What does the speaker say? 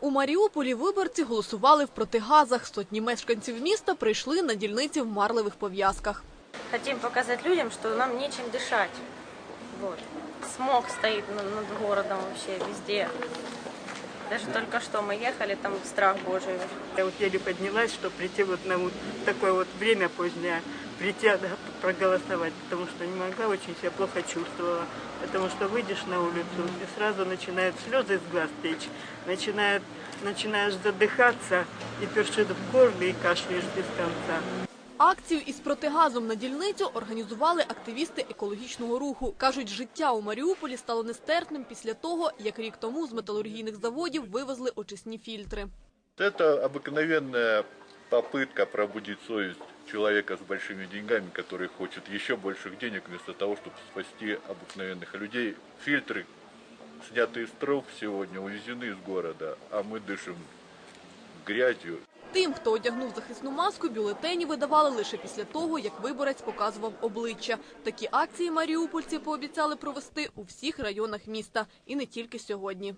У Маріуполі виборці голосували в протигазах. Сотні мешканців міста прийшли на дільниці в марливих пов'язках. Хотим показати людям, що нам нічим дихати. Вот. Смог стоїть на- над городом вообще везде. Даже только что мы ехали, там страх божий. Я вот еле поднялась, чтобы прийти вот на вот такое вот время позднее, прийти да, проголосовать, потому что не могла, очень себя плохо чувствовала. Потому что выйдешь на улицу и сразу начинают слезы из глаз течь, начинает, начинаешь задыхаться и першит в горле и кашляешь без конца. Акцію із протигазом на дільницю організували активісти екологічного руху. Кажуть, життя у Маріуполі стало нестерпним після того, як рік тому з металургійних заводів вивезли очисні фільтри. Это обыкновенная попытка пробудить совесть человека с большими деньгами, который хочет еще больших денег вместо того, чтобы спасти обыкновенных людей. Фильтры, снятые из труб сегодня, увезены из города, а мы дышим грязью. Тим, хто одягнув захисну маску, бюлетені видавали лише після того, як виборець показував обличчя. Такі акції маріупольці пообіцяли провести у всіх районах міста. І не тільки сьогодні.